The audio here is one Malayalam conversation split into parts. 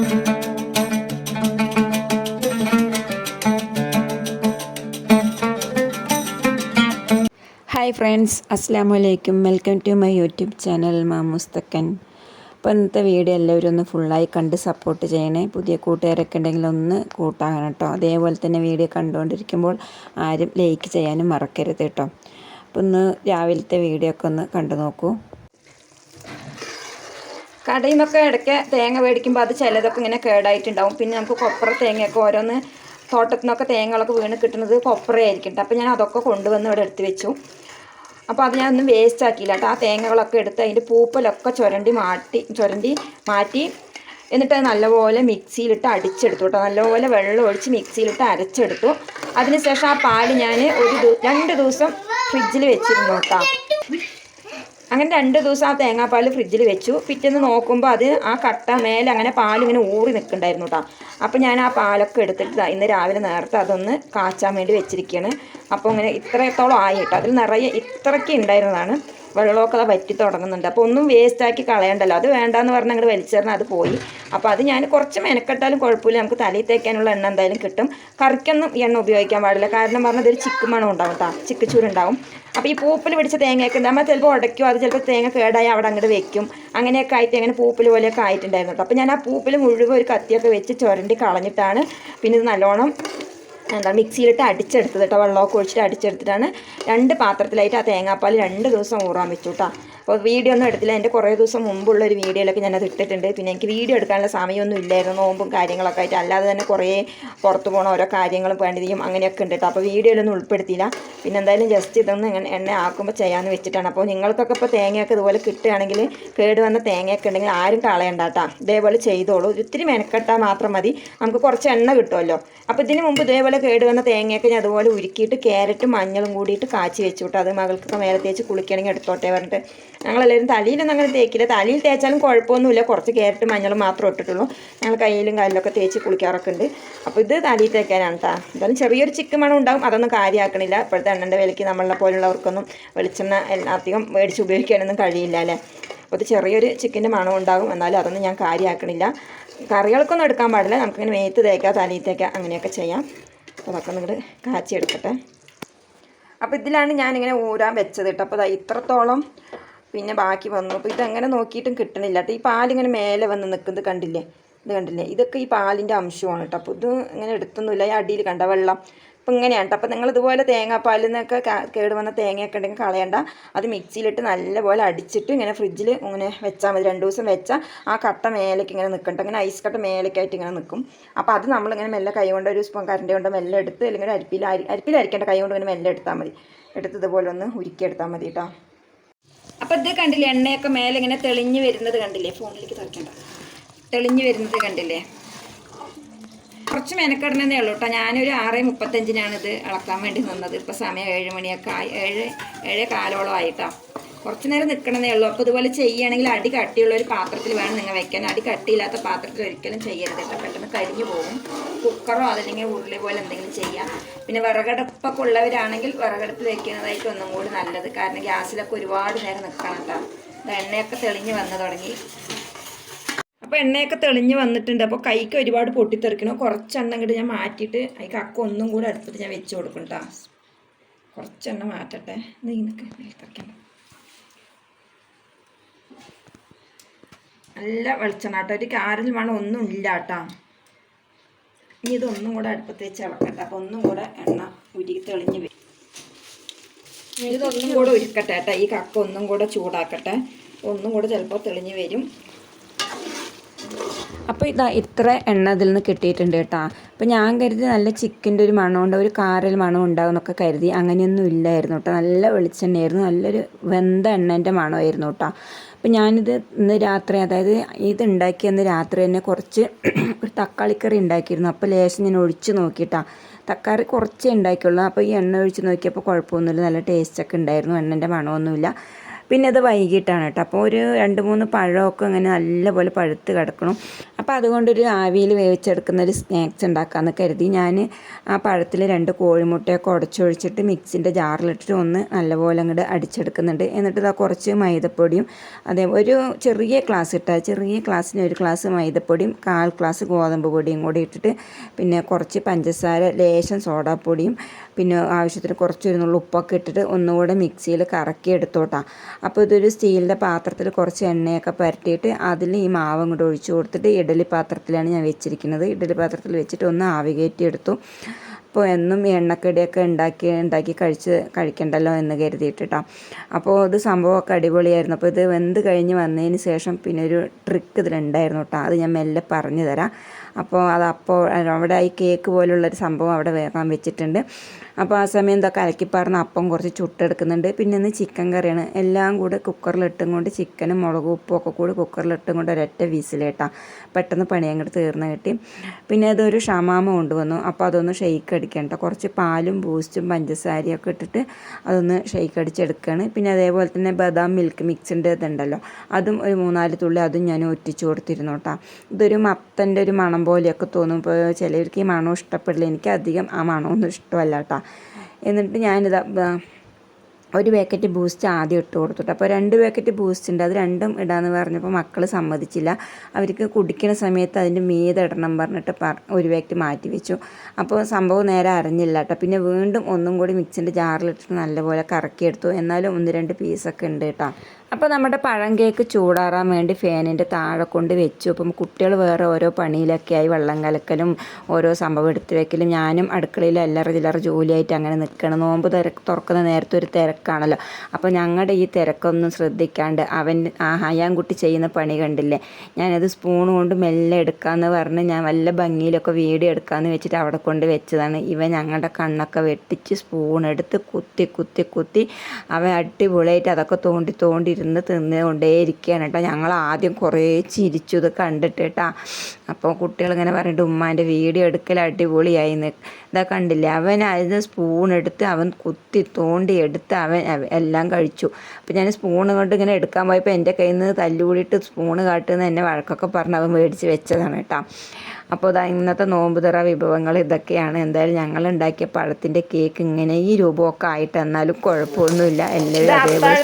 ഹായ് ഫ്രണ്ട്സ് അസ്സാം വലൈക്കും welcome to my YouTube channel മാമുസ്തക്കൻ അപ്പോൾ ഇന്നത്തെ വീഡിയോ എല്ലാവരും ഒന്ന് ഫുള്ളായി കണ്ട് സപ്പോർട്ട് ചെയ്യണേ. പുതിയ കൂട്ടുകാരൊക്കെ ഉണ്ടെങ്കിൽ ഒന്ന് കൂട്ടാകണം കേട്ടോ. അതേപോലെ തന്നെ വീഡിയോ കണ്ടുകൊണ്ടിരിക്കുമ്പോൾ ആരും ലൈക്ക് ചെയ്യാനും മറക്കരുത് കേട്ടോ. അപ്പോൾ ഇന്ന് രാവിലത്തെ വീഡിയോ ഒക്കെ ഒന്ന് കണ്ടു നോക്കൂ. കടയിൽ നിന്നൊക്കെ ഇടയ്ക്ക് തേങ്ങ മേടിക്കുമ്പോൾ അത് ചിലതൊക്കെ ഇങ്ങനെ കേടായിട്ടുണ്ടാവും. പിന്നെ നമുക്ക് കൊപ്ര തേങ്ങയൊക്കെ ഓരോന്ന് തോട്ടത്തിൽ നിന്നൊക്കെ തേങ്ങകളൊക്കെ വീണ് കിട്ടുന്നത് കൊപ്രയായിരിക്കും. അപ്പോൾ ഞാൻ അതൊക്കെ കൊണ്ടുവന്ന് ഇവിടെ എടുത്ത് വെച്ചു. അപ്പോൾ അത് ഞാനൊന്നും വേസ്റ്റ് ആക്കിയില്ല കേട്ടോ ആ തേങ്ങകളൊക്കെ എടുത്ത് അതിന്റെ പൂപ്പലൊക്കെ ചുരണ്ടി മാറ്റി ചുരണ്ടി മാറ്റി എന്നിട്ട് അത് നല്ലപോലെ മിക്സിയിലിട്ട് അടിച്ചെടുത്തു കേട്ടോ നല്ലപോലെ വെള്ളം ഒഴിച്ച് മിക്സിയിലിട്ട് അരച്ചെടുത്തു. അതിനുശേഷം ആ പാൽ ഞാൻ ഒരു രണ്ട് ദിവസം ഫ്രിഡ്ജിൽ വെച്ചിരുന്നു കേട്ടോ അങ്ങനെ രണ്ട് ദിവസം ആ തേങ്ങാപ്പാൽ ഫ്രിഡ്ജിൽ വെച്ചു. പിറ്റേന്ന് നോക്കുമ്പോൾ അത് ആ കട്ട മേലെ അങ്ങനെ പാലിങ്ങനെ ഊറി നിൽക്കുന്നുണ്ടായിരുന്നു കേട്ടോ അപ്പോൾ ഞാൻ ആ പാലൊക്കെ എടുത്തിട്ട് ഇന്ന് രാവിലെ നേരത്തെ അതൊന്ന് കാച്ചാൻ വേണ്ടി വെച്ചിരിക്കുകയാണ് അപ്പോൾ ഇങ്ങനെ ഇത്രത്തോളം ആയി കേട്ടോ അതിൽ നിറയെ ഇത്രയ്ക്ക് ഉണ്ടായിരുന്നതാണ് വെള്ളമൊക്കെ അത് വറ്റി തുടങ്ങുന്നുണ്ട്. അപ്പോൾ ഒന്നും വേസ്റ്റാക്കി കളയണ്ടല്ലോ. അത് വേണ്ടാന്ന് പറഞ്ഞ് അങ്ങോട്ട് വലിച്ചേർന്ന് അത് പോയി. അപ്പോൾ അത് ഞാൻ കുറച്ച് മെനക്കെട്ടാലും കുഴപ്പമില്ല. നമുക്ക് തലയിൽ തേക്കാനുള്ള എണ്ണ എന്തായാലും കിട്ടും. കറിക്കൊന്നും എണ്ണ ഉപയോഗിക്കാൻ പാടില്ല. കാരണം പറഞ്ഞാൽ ഇതൊരു ചിക്ക് മണം ഉണ്ടാവും കേട്ടോ ചിക്കച്ചൂരുണ്ടാവും അപ്പോൾ ഈ പൂപ്പിൽ പിടിച്ച തേങ്ങയൊക്കെ നമ്മൾ ചിലപ്പോൾ ഉടയ്ക്കും അത് ചിലപ്പോൾ തേങ്ങ കേടായി അവിടെ അങ്ങോട്ട് വെക്കും. അങ്ങനെയൊക്കെ ആയിട്ട് അങ്ങനെ പൂപ്പിൽ പോലെയൊക്കെ ആയിട്ടുണ്ടായിരുന്നു അപ്പോൾ ഞാൻ ആ പൂപ്പിൽ മുഴുവൻ ഒരു കത്തിയൊക്കെ വെച്ച് ചുരണ്ടി കളഞ്ഞിട്ടാണ് പിന്നെ ഇത് നല്ലോണം എന്താ മിക്സിയിലിട്ട് അടിച്ചെടുത്തത് കേട്ടോ. വെള്ളമൊക്കെ ഒഴിച്ചിട്ട് അടിച്ചെടുത്തിട്ടാണ് രണ്ട് പാത്രത്തിലായിട്ട് ആ തേങ്ങാപ്പാൽ രണ്ട് ദിവസം ഊറാൻ വെച്ചു കേട്ടോ. അപ്പോൾ വീഡിയോ ഒന്നും എടുത്തില്ല. എന്റെ കുറേ ദിവസം മുമ്പുള്ള ഒരു വീഡിയോയിലൊക്കെ ഞാനത് ഇട്ടിട്ടുണ്ട്. പിന്നെ എനിക്ക് വീഡിയോ എടുക്കാനുള്ള സമയമൊന്നും ഇല്ലായിരുന്നു. നോമ്പും കാര്യങ്ങളൊക്കെ ആയിട്ട്. അല്ലാതെ തന്നെ കുറേ പുറത്ത് പോകണ ഓരോ കാര്യങ്ങളും വേണ്ടിയും അങ്ങനെയൊക്കെ ഉണ്ട് കേട്ടോ. അപ്പോൾ വീഡിയോയിലൊന്നും ഉൾപ്പെടുത്തിയില്ല. പിന്നെ എന്തായാലും ജസ്റ്റ് ഇതൊന്ന് എണ്ണ ആക്കുമ്പോൾ ചെയ്യാമെന്ന് വെച്ചിട്ടാണ്. അപ്പോൾ നിങ്ങൾക്കൊക്കെ ഇപ്പോൾ തേങ്ങയൊക്കെ ഇതുപോലെ കിട്ടുകയാണെങ്കിൽ കേട് വന്ന തേങ്ങയൊക്കെ ഉണ്ടെങ്കിൽ ആരും കളയണ്ട കേട്ടോ. ഇതേപോലെ ചെയ്തോളൂ. ഒത്തിരി മെനക്കെട്ടാൽ മാത്രം മതി. നമുക്ക് കുറച്ച് എണ്ണ കിട്ടുമല്ലോ. അപ്പോൾ ഇതിന് മുമ്പ് ഇതേപോലെ കേട് വന്ന തേങ്ങയൊക്കെ ഞാൻ അതുപോലെ ഉരുക്കിയിട്ട് ക്യാരറ്റും മഞ്ഞളും കൂടിയിട്ട് കാച്ചി വെച്ചു കേട്ടോ. അത് മകൾക്കൊക്കെ മേലെ തേച്ച് കുളിക്കണമെങ്കിൽ എടുത്തോട്ടെ പറഞ്ഞിട്ട്. ഞങ്ങളെല്ലാവരും തലയിലൊന്നും അങ്ങനെ തേക്കില്ല. തലയിൽ തേച്ചാലും കുഴപ്പമൊന്നുമില്ല. കുറച്ച് കയറിട്ട് മഞ്ഞൾ മാത്രം ഇട്ടിട്ടുള്ളൂ. ഞങ്ങൾ കയ്യിലും കാലിലൊക്കെ തേച്ച് കുളിക്കാറൊക്കെ ഉണ്ട്. അപ്പോൾ ഇത് തലയിൽ തേക്കാനാണ് കേട്ടോ എന്തായാലും ചെറിയൊരു ചിക്ക് മണം ഉണ്ടാവും. അതൊന്നും കാര്യമാക്കണില്ല ഇപ്പോഴത്തെ എണ്ണന്റെ വിലയ്ക്ക് നമ്മളെ പോലുള്ളവർക്കൊന്നും വെളിച്ചെണ്ണ അധികം മേടിച്ച് ഉപയോഗിക്കാനൊന്നും കഴിയില്ല അല്ലേ? അപ്പോൾ ഇത് ചെറിയൊരു ചിക്കന്റെ മണം ഉണ്ടാകും. എന്നാലും അതൊന്നും ഞാൻ കാര്യമാക്കണില്ല കറികൾക്കൊന്നും എടുക്കാൻ പാടില്ല. നമുക്കിങ്ങനെ മേത്ത് തേക്കാം തലയിൽ തേക്കാം അങ്ങനെയൊക്കെ ചെയ്യാം. അപ്പോൾ അതൊക്കെ നിങ്ങൾ കാച്ചി എടുക്കട്ടെ അപ്പോൾ ഇതിലാണ് ഞാനിങ്ങനെ ഊരാൻ വെച്ചത് കേട്ടോ അപ്പോൾ ഇത്രത്തോളം പിന്നെ ബാക്കി വന്നു. അപ്പോൾ ഇതങ്ങനെ നോക്കിയിട്ടും കിട്ടണില്ല കേട്ടോ. ഈ പാലിങ്ങനെ മേലെ വന്ന് നിൽക്കുന്നത് കണ്ടില്ലേ? ഇത് കണ്ടില്ലേ? ഇതൊക്കെ ഈ പാലിന്റെ അംശമാണ് കേട്ടോ. അപ്പോൾ ഇത് ഇങ്ങനെ എടുത്തൊന്നുമില്ല. ഈ അടിയിൽ കണ്ട വെള്ളം. അപ്പോൾ ഇങ്ങനെയാണ് കേട്ടോ. അപ്പോൾ നിങ്ങൾ ഇതുപോലെ തേങ്ങാപ്പാലിൽ നിന്നൊക്കെ കേട് വന്ന തേങ്ങയൊക്കെ ഉണ്ടെങ്കിൽ കളയണ്ട. അത് മിക്സിയിലിട്ട് നല്ലപോലെ അടിച്ചിട്ട് ഇങ്ങനെ ഫ്രിഡ്ജിൽ ഇങ്ങനെ വെച്ചാൽ മതി. രണ്ട് ദിവസം വെച്ചാൽ ആ കട്ട മേലേക്ക് ഇങ്ങനെ നിൽക്കണ്ട ഇങ്ങനെ ഐസ് കട്ട മേലേക്കായിട്ട് ഇങ്ങനെ നിൽക്കും. അപ്പോൾ അത് നമ്മളിങ്ങനെ മെല്ലെ കൈ കൊണ്ട് ഒരു സ്പൂൺ കരണ്ടി കൊണ്ട് മെല്ലെ എടുത്ത് അല്ലെങ്കിൽ അരിപ്പിൽ അരി അരിപ്പിൽ അരിക്കേണ്ട കൈ കൊണ്ട് ഇങ്ങനെ മെല്ലെ എടുത്താൽ മതി. എടുത്ത് ഇതുപോലെ ഒന്ന് ഉരുക്കിയെടുത്താൽ മതി കേട്ടോ. അപ്പം ഇത് കണ്ടില്ലേ എണ്ണയൊക്കെ മേലെ ഇങ്ങനെ തെളിഞ്ഞ് വരുന്നത് കണ്ടില്ലേ? ഫോണിലേക്ക് തുറക്കണ്ട. തെളിഞ്ഞ് വരുന്നത് കണ്ടില്ലേ? കുറച്ച് മെനക്കെടണതേ ഉള്ളൂ കേട്ടോ. ഞാനൊരു ആറ് മുപ്പത്തഞ്ചിനാണ് ഇത് അളക്കാൻ വേണ്ടി നിന്നത്. ഇപ്പോൾ സമയം ഏഴ് മണിയൊക്കെ ആയി. ഏഴ് ഏഴേ കാലോളം ആയിട്ടോ. കുറച്ച് നേരം നിൽക്കണമെന്നേ ഉള്ളൂ. അപ്പോൾ ഇതുപോലെ ചെയ്യുകയാണെങ്കിൽ അടി കട്ടിയുള്ള ഒരു പാത്രത്തിൽ വേണം നിങ്ങൾ വെക്കാൻ. അടി കട്ടിയില്ലാത്ത പാത്രത്തിൽ ഒരിക്കലും ചെയ്യരുത് കേട്ടോ. പെട്ടെന്ന് കരിഞ്ഞു പോകും. കുക്കറോ അതല്ലെങ്കിൽ ഉരുളി പോലെ എന്തെങ്കിലും ചെയ്യാം പിന്നെ വിറകടുപ്പൊക്കെ ഉള്ളവരാണെങ്കിൽ വിറകടുപ്പ് വെക്കുന്നതായിട്ട് ഒന്നും കൂടി നല്ലത്. കാരണം ഗ്യാസിലൊക്കെ ഒരുപാട് നേരം നിൽക്കണം കേട്ടോ. എണ്ണയൊക്കെ തെളിഞ്ഞ് വന്നു തുടങ്ങി. അപ്പോൾ എണ്ണയൊക്കെ തെളിഞ്ഞ് വന്നിട്ടുണ്ട്. അപ്പോൾ കൈക്ക് ഒരുപാട് പൊട്ടിത്തെറിക്കണം. കുറച്ചെണ്ണം ഇങ്ങോട്ട് ഞാൻ മാറ്റിയിട്ട് അതിക്ക് അക്ക ഒന്നും കൂടി അടുത്തിട്ട് ഞാൻ വെച്ച് കൊടുക്കും കേട്ടോ. കുറച്ചെണ്ണം മാറ്റട്ടെ. നീ നിനക്ക് തെറിക്കണ്ട നല്ല വെളിച്ചെണ്ണ കേട്ടോ. ഒരു കാരൽ മണം ഒന്നും ഇല്ല കേട്ടോ. ഇനി ഇതൊന്നും കൂടെ അടുപ്പത്ത് വെച്ച് ഇളക്കട്ടെ അപ്പോൾ ഒന്നും കൂടെ എണ്ണ ഉരി തെളിഞ്ഞ് വരും. ഇതൊന്നും കൂടെ ഉരുക്കട്ടെ കേട്ടോ. ഈ കക്ക ഒന്നും കൂടെ ചൂടാക്കട്ടെ. ഒന്നും കൂടെ ചിലപ്പോൾ തെളിഞ്ഞ് വരും. അപ്പോൾ ഇതാ ഇത്ര എണ്ണ ഇതിൽ നിന്ന് കിട്ടിയിട്ടുണ്ട് കേട്ടോ. അപ്പോൾ ഞാൻ കരുതി നല്ല ചിക്കന്റെ ഒരു മണം ഉണ്ട് ഒരു കാരൽ മണം ഉണ്ടാവും എന്നൊക്കെ കരുതി. അങ്ങനെയൊന്നും ഇല്ലായിരുന്നു കേട്ടോ. നല്ല വെളിച്ചെണ്ണയായിരുന്നു. നല്ലൊരു വെന്ത എണ്ണേന്റെ മണമായിരുന്നു കേട്ടോ. അപ്പോൾ ഞാനിത് ഇന്ന് രാത്രി അതായത് ഇത് ഉണ്ടാക്കി അന്ന് രാത്രി തന്നെ കുറച്ച് ഒരു തക്കാളിക്കറി ഉണ്ടാക്കിയിരുന്നു. അപ്പോൾ ലേശം ഞാൻ ഒഴിച്ച് നോക്കിയിട്ടാണ് തക്കാളി കുറച്ചേ ഉണ്ടാക്കിയുള്ളൂ. അപ്പോൾ ഈ എണ്ണ ഒഴിച്ച് നോക്കിയപ്പോൾ കുഴപ്പമൊന്നുമില്ല. നല്ല ടേസ്റ്റൊക്കെ ഉണ്ടായിരുന്നു. എണ്ണന്റെ മണമൊന്നുമില്ല. പിന്നെ അത് വൈകിട്ടാണ് കേട്ടോ. അപ്പോൾ ഒരു രണ്ട് മൂന്ന് പഴമൊക്കെ അങ്ങനെ നല്ലപോലെ പഴുത്ത് കിടക്കണം. അപ്പോൾ അതുകൊണ്ടൊരു ആവിയിൽ വേവിച്ചെടുക്കുന്ന ഒരു സ്നാക്സ് ഉണ്ടാക്കാമെന്ന് കരുതി ഞാൻ ആ പഴത്തിൽ രണ്ട് കോഴിമുട്ടയൊക്കെ ഉടച്ചൊഴിച്ചിട്ട് മിക്സിന്റെ ജാറിലിട്ടിട്ട് ഒന്ന് നല്ലപോലെ അങ്ങോട്ട് അടിച്ചെടുക്കുന്നുണ്ട്. എന്നിട്ട് ഇതാ കുറച്ച് മൈദപ്പൊടിയും അതേ ഒരു ചെറിയ ക്ലാസ് ഇട്ടാൽ ചെറിയ ഗ്ലാസ്സിന് ഒരു ക്ലാസ് മൈദപ്പൊടിയും കാൽ ഗ്ലാസ് ഗോതമ്പ് പൊടിയും കൂടി ഇട്ടിട്ട് പിന്നെ കുറച്ച് പഞ്ചസാര ലേശം സോഡാപ്പൊടിയും പിന്നെ ആവശ്യത്തിന് കുറച്ചൊരു നുള്ളു ഉപ്പൊക്കെ ഇട്ടിട്ട് ഒന്നുകൂടെ മിക്സിയിൽ കറക്കി എടുത്തോട്ടാ. അപ്പോൾ ഇതൊരു സ്റ്റീലിന്റെ പാത്രത്തിൽ കുറച്ച് എണ്ണയൊക്കെ പുരട്ടിയിട്ട് അതിൽ ഈ മാവ് അങ്ങോട്ട് ഒഴിച്ചു കൊടുത്തിട്ട് ഇഡലി പാത്രത്തിലാണ് ഞാൻ വെച്ചിരിക്കുന്നത്. ഇഡലി പാത്രത്തിൽ വെച്ചിട്ട് ഒന്ന് ആവി എടുത്തു. അപ്പോൾ എന്നും എണ്ണക്കടിയൊക്കെ ഉണ്ടാക്കി ഉണ്ടാക്കി കഴിച്ച് കഴിക്കണ്ടല്ലോ എന്ന് കരുതിയിട്ടാ അപ്പോൾ ഇത് സംഭവമൊക്കെ അടിപൊളിയായിരുന്നു. അപ്പോൾ ഇത് വെന്ത് കഴിഞ്ഞ് വന്നതിന് ശേഷം പിന്നെ ഒരു ട്രിക്ക് ഇതിലുണ്ടായിരുന്നു കേട്ടോ. അത് ഞാൻ മെല്ലെ പറഞ്ഞു തരാം അപ്പോൾ അത് അപ്പോൾ അവിടെ ഈ കേക്ക് പോലുള്ളൊരു സംഭവം അവിടെ വേഗം വെച്ചിട്ടുണ്ട്. അപ്പോൾ ആ സമയം എന്താ കലക്കിപ്പാർന്ന അപ്പം കുറച്ച് ചുട്ടെടുക്കുന്നുണ്ട്. പിന്നെ ഇന്ന് ചിക്കൻ കറിയാണ്. എല്ലാം കൂടെ കുക്കറിലിട്ടും കൊണ്ട് ചിക്കനും മുളകും ഉപ്പും ഒക്കെ കൂടി കുക്കറിലിട്ടും കൊണ്ട് ഒരൊറ്റ വീസിലേട്ടാ. പെട്ടെന്ന് പണിയങ്ങോട്ട് തീർന്ന് കിട്ടി. പിന്നെ അതൊരു ഷമാമ കൊണ്ടുവന്നു. അപ്പോൾ അതൊന്ന് ഷെയ്ക്ക് അടിക്കണ്ട കുറച്ച് പാലും ബൂസ്റ്റും പഞ്ചസാരയും ഒക്കെ ഇട്ടിട്ട് അതൊന്ന് ഷെയ്ക്ക് അടിച്ചെടുക്കുകയാണ് പിന്നെ അതേപോലെ തന്നെ ബദാം മിൽക്ക് മിക്സിന്റെ ഇതുണ്ടല്ലോ. അതും ഒരു മൂന്നാൽ തുള്ളി അതും ഞാൻ ഒറ്റിച്ചു കൊടുത്തിരുന്നു കേട്ടോ ഇതൊരു മത്തന്റെ ഒരു മണം പോലെയൊക്കെ തോന്നും. ഇപ്പോൾ ചിലർക്ക് ഈ മണം ഇഷ്ടപ്പെടില്ല. എനിക്ക് അധികം ആ മണമൊന്നും ഇഷ്ടമല്ല കേട്ടോ എന്നിട്ട് ഞാനിതാ ഒരു പാക്കറ്റ് ബൂസ്റ്റ് ആദ്യം ഇട്ട് കൊടുത്തിട്ട്. അപ്പോൾ രണ്ട് പാക്കറ്റ് ബൂസ്റ്റ് ഉണ്ട്. അത് രണ്ടും ഇടാന്ന് പറഞ്ഞപ്പോൾ മക്കൾ സമ്മതിച്ചില്ല. അവർക്ക് കുടിക്കുന്ന സമയത്ത് അതിന്റെ മീതെ ഇടണം പറഞ്ഞിട്ട് പറ ഒരു പാക്കറ്റ് മാറ്റി വെച്ചു. അപ്പോൾ സംഭവം നേരെ അറിഞ്ഞില്ല കേട്ടോ. പിന്നെ വീണ്ടും ഒന്നും കൂടി മിക്സിന്റെ ജാറിലിട്ടിട്ട് നല്ലപോലെ കറക്കിയെടുത്തു. എന്നാലും ഒന്ന് രണ്ട് പീസൊക്കെ ഉണ്ട് കേട്ടോ. അപ്പോൾ നമ്മുടെ പഴം കേക്ക് ചൂടാറാൻ വേണ്ടി ഫാനിന്റെ താഴെ കൊണ്ട് വെച്ചു. അപ്പം കുട്ടികൾ വേറെ ഓരോ പണിയിലൊക്കെ ആയി വെള്ളം കലക്കലും ഓരോ സംഭവം എടുത്തു വെക്കലും. ഞാനും അടുക്കളയിൽ അല്ലറ ചില്ലറ ജോലിയായിട്ട് അങ്ങനെ നിൽക്കണം. നോമ്പ് തിരക്ക് തുറക്കുന്ന നേരത്തെ ഒരു തിരക്കാണല്ലോ. അപ്പോൾ ഞങ്ങളുടെ ഈ തിരക്കൊന്നും ശ്രദ്ധിക്കാണ്ട് അവൻ ആ ഹയാൻകുട്ടി ചെയ്യുന്ന പണി കണ്ടില്ലേ? ഞാനത് സ്പൂൺ കൊണ്ട് മെല്ലെ എടുക്കാമെന്ന് പറഞ്ഞ് ഞാൻ വല്ല ഭംഗിയിലൊക്കെ വീഡിയോ എടുക്കാമെന്ന് വെച്ചിട്ട് അവിടെ കൊണ്ട് വെച്ചതാണ്. ഇവൻ ഞങ്ങളുടെ കണ്ണൊക്കെ വെട്ടിച്ച് സ്പൂൺ എടുത്ത് കുത്തി കുത്തി കുത്തി. അവൻ അടിപൊളിയായിട്ട് അതൊക്കെ തോണ്ടി തോണ്ടി ഇരുന്ന് തിന്നുകൊണ്ടേ ഇരിക്കുകയാണ് കേട്ടോ. ഞങ്ങൾ ആദ്യം കുറേ ചിരിച്ചു ഇത് കണ്ടിട്ട് കേട്ടാ. അപ്പോൾ കുട്ടികളിങ്ങനെ പറഞ്ഞിട്ട് ഉമ്മാന്റെ വീഡിയോ എടുക്കൽ അടിപൊളിയായി എന്ന് ഇതാ കണ്ടില്ലേ? അവൻ അതിന് സ്പൂൺ എടുത്ത് അവൻ കുത്തി തോണ്ടി എടുത്ത് അവൻ എല്ലാം കഴിച്ചു. അപ്പോൾ ഞാൻ സ്പൂൺ കൊണ്ട് ഇങ്ങനെ എടുക്കാൻ പോയപ്പോൾ എന്റെ കയ്യിൽ നിന്ന് തല്ലുകൂടിയിട്ട് സ്പൂണ് കാട്ടുന്ന എന്നെ വഴക്കൊക്കെ പറഞ്ഞ് അവൻ മേടിച്ച് വെച്ചതാണ് കേട്ടോ. അപ്പോൾ ഇതാ ഇന്നത്തെ നോമ്പുതറ വിഭവങ്ങൾ ഇതൊക്കെയാണ്. എന്തായാലും ഞങ്ങൾ ഉണ്ടാക്കിയ പഴത്തിന്റെ കേക്ക് ഇങ്ങനെ ഈ രൂപമൊക്കെ ആയിട്ട് എന്നാലും കുഴപ്പമൊന്നുമില്ല. എല്ലാവരും അതേപോലെ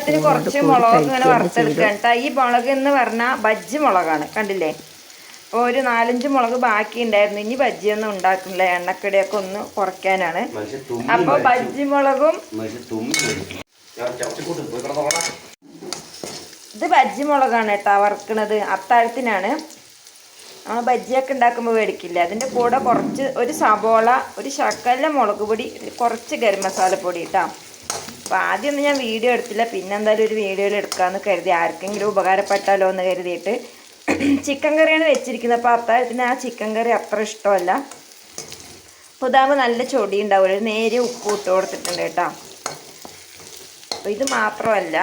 മുളക് ഇങ്ങനെ വറുത്തെടുക്കുക കേട്ടോ. ഈ മുളക് എന്ന് പറഞ്ഞാൽ ബജ്ജി മുളകാണ് കണ്ടില്ലേ? ഒരു നാലഞ്ച് മുളക് ബാക്കി ഉണ്ടായിരുന്നു ഇനി ബജ്ജിയൊന്നും ഉണ്ടാക്കുന്നില്ല. എണ്ണക്കടിയൊക്കെ ഒന്ന് കുറയ്ക്കാനാണ്. അപ്പോൾ ബജ്ജി മുളകും ഇത് ബജ്ജി മുളകാണ് കേട്ടോ വറുക്കണത്. അത്താഴത്തിനാണ്. ആ ബജ്ജിയൊക്കെ ഉണ്ടാക്കുമ്പോൾ മേടിക്കില്ല? അതിന്റെ കൂടെ കുറച്ച് ഒരു സബോള ഒരു ശക്കല മുളക് പൊടി കുറച്ച് ഗരം മസാലപ്പൊടി കേട്ടോ അപ്പോൾ ആദ്യമൊന്നും ഞാൻ വീഡിയോ എടുത്തില്ല. പിന്നെ എന്തായാലും ഒരു വീഡിയോയിൽ എടുക്കാമെന്ന് കരുതി. ആർക്കെങ്കിലും ഉപകാരപ്പെട്ടാലോ എന്ന് കരുതിയിട്ട് ചിക്കൻ കറിയാണ് വെച്ചിരിക്കുന്നത്. അപ്പോൾ അത്താഴത്തിന് ആ ചിക്കൻ കറി അത്ര ഇഷ്ടമല്ല. അപ്പോൾ ഇതാകുമ്പോൾ നല്ല ചൊടി ഉണ്ടാവും ഒരു നേരിയ ഉപ്പ് ഇട്ട് കൊടുത്തിട്ടുണ്ട് കേട്ടോ. അപ്പോൾ ഇത് മാത്രമല്ല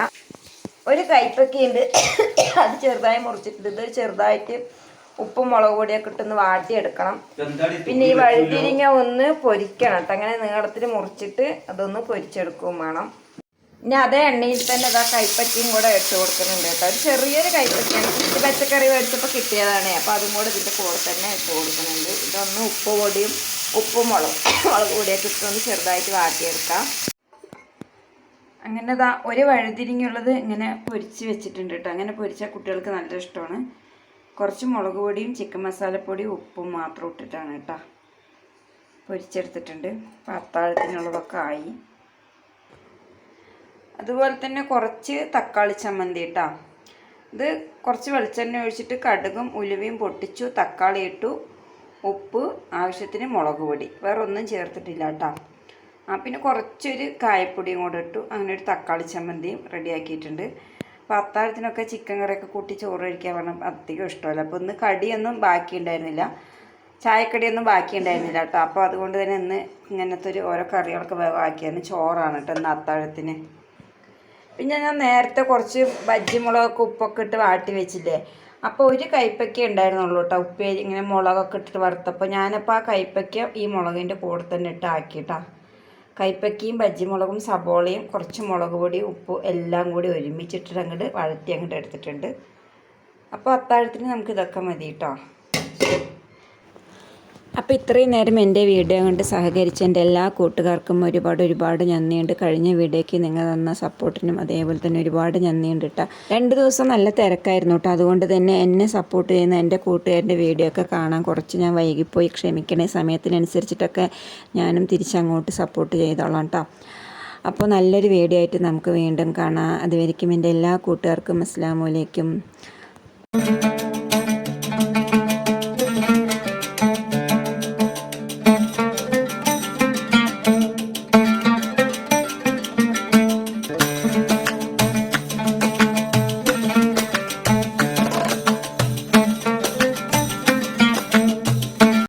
ഒരു കൈപ്പക്കയുണ്ട്. അത് ചെറുതായി മുറിച്ചിട്ടുണ്ട്. ഇത് ചെറുതായിട്ട് ഉപ്പും മുളക് പൊടിയൊക്കെ ഇട്ടൊന്ന് വാട്ടിയെടുക്കണം. പിന്നെ ഈ വഴുതിരിങ്ങ ഒന്ന് പൊരിക്കണം. കേട്ടോ അങ്ങനെ നീളത്തിൽ മുറിച്ചിട്ട് അതൊന്ന് പൊരിച്ചെടുക്കുകയും വേണം. ഇനി അതേ എണ്ണയിൽ തന്നെ ഇതാ കൈപ്പറ്റിയും കൂടെ ഇട്ട് കൊടുക്കുന്നുണ്ട് കേട്ടോ. ഒരു ചെറിയൊരു കൈപ്പറ്റിയാണ്. ഇത് പച്ചക്കറി മേടിച്ചപ്പോൾ കിട്ടിയതാണ്. അപ്പോൾ അതും കൂടെ ഇതിന്റെ കൂടെ തന്നെ ഇട്ട് കൊടുക്കുന്നുണ്ട്. ഇതൊന്ന് ഉപ്പ് പൊടിയും ഉപ്പും മുളക് മുളക് പൊടിയൊക്കെ ഇട്ടൊന്ന് ചെറുതായിട്ട് വാട്ടിയെടുക്കാം. അങ്ങനെ ഇതാ ഒരു വഴുതിരിങ്ങുള്ളത് ഇങ്ങനെ പൊരിച്ച് വെച്ചിട്ടുണ്ട് കേട്ടോ. അങ്ങനെ പൊരിച്ചാൽ കുട്ടികൾക്ക് നല്ല ഇഷ്ടമാണ്. കുറച്ച് മുളക് പൊടിയും ചിക്കൻ മസാലപ്പൊടിയും ഉപ്പും മാത്രം ഇട്ടിട്ടാണ് കേട്ടോ പൊരിച്ചെടുത്തിട്ടുണ്ട്. അപ്പോൾ അത്താഴത്തിനുള്ളതൊക്കെ ആയി. അതുപോലെ തന്നെ കുറച്ച് തക്കാളി ചമ്മന്തി കേട്ടോ. ഇത് കുറച്ച് വെളിച്ചെണ്ണ ഒഴിച്ചിട്ട് കടുകും ഉലുവയും പൊട്ടിച്ചു തക്കാളി ഇട്ടു ഉപ്പ് ആവശ്യത്തിന് മുളക് പൊടി. വേറെ ഒന്നും ചേർത്തിട്ടില്ല കേട്ടോ. ആ പിന്നെ കുറച്ചൊരു കായപ്പൊടിയും കൂടെ ഇട്ടു. അങ്ങനെ ഒരു തക്കാളി ചമ്മന്തിയും റെഡിയാക്കിയിട്ടുണ്ട്. അപ്പോൾ അത്താഴത്തിനൊക്കെ ചിക്കൻ കറിയൊക്കെ കൂട്ടി ചോറ് കഴിക്കാൻ പറഞ്ഞാൽ അധികം ഇഷ്ടമല്ല. അപ്പോൾ ഇന്ന് കടിയൊന്നും ബാക്കി ഉണ്ടായിരുന്നില്ല ചായക്കടിയൊന്നും ബാക്കി ഉണ്ടായിരുന്നില്ല കേട്ടോ. അപ്പോൾ അതുകൊണ്ട് തന്നെ ഇന്ന് ഇങ്ങനത്തെ ഒരു ഓരോ കറികളൊക്കെ വേവാക്കിയാണ് ചോറാണ് കേട്ടോ ഇന്ന് അത്താഴത്തിന്. പിന്നെ ഞാൻ നേരത്തെ കുറച്ച് ബജ്ജി മുളകൊക്കെ ഉപ്പൊക്കെ ഇട്ട് വാട്ടി വെച്ചില്ലേ? അപ്പോൾ ഒരു കൈപ്പയ്ക്ക ഉണ്ടായിരുന്നുള്ളൂ കേട്ടോ. ഉപ്പേരി ഇങ്ങനെ മുളകൊക്കെ ഇട്ടിട്ട് വറുത്തപ്പോൾ ഞാനപ്പോൾ ആ കൈപ്പക്ക ഈ മുളകിന്റെ കൂടെ തന്നെ ഇട്ട് ആക്കിയിട്ടാ കൈപ്പക്കിയും ബജ്ജിമുളകും സബോളയും കുറച്ച് മുളക് പൊടി ഉപ്പ് എല്ലാം കൂടി ഒരുമിച്ചിട്ടിട്ട് അങ്ങോട്ട് വഴറ്റി അങ്ങോട്ട് എടുത്തിട്ടുണ്ട്. അപ്പോൾ അത്താഴത്തിന് നമുക്ക് ഇതൊക്കെ മതി കേട്ടോ അപ്പോൾ ഇത്രയും നേരം എന്റെ വീഡിയോ കൊണ്ട് സഹകരിച്ച എന്റെ എല്ലാ കൂട്ടുകാർക്കും ഒരുപാട് ഒരുപാട് നന്ദിയുണ്ട്. കഴിഞ്ഞ വീഡിയോയ്ക്ക് നിങ്ങൾ തന്ന സപ്പോർട്ടിനും അതേപോലെ തന്നെ ഒരുപാട് നന്ദിയുണ്ട് കേട്ടോ രണ്ട് ദിവസം നല്ല തിരക്കായിരുന്നു കേട്ടോ അതുകൊണ്ട് തന്നെ എന്നെ സപ്പോർട്ട് ചെയ്യുന്ന എന്റെ കൂട്ടുകാരുടെ വീഡിയോ ഒക്കെ കാണാൻ കുറച്ച് ഞാൻ വൈകിപ്പോയി. ക്ഷമിക്കണേ. സമയത്തിനനുസരിച്ചിട്ടൊക്കെ ഞാനും തിരിച്ചങ്ങോട്ട് സപ്പോർട്ട് ചെയ്തോളാം കേട്ടോ അപ്പോൾ നല്ലൊരു വീഡിയോ ആയിട്ട് നമുക്ക് വീണ്ടും കാണാം. അതുവരിക്കും എന്റെ എല്ലാ കൂട്ടുകാർക്കും അസ്ലാമലേക്കും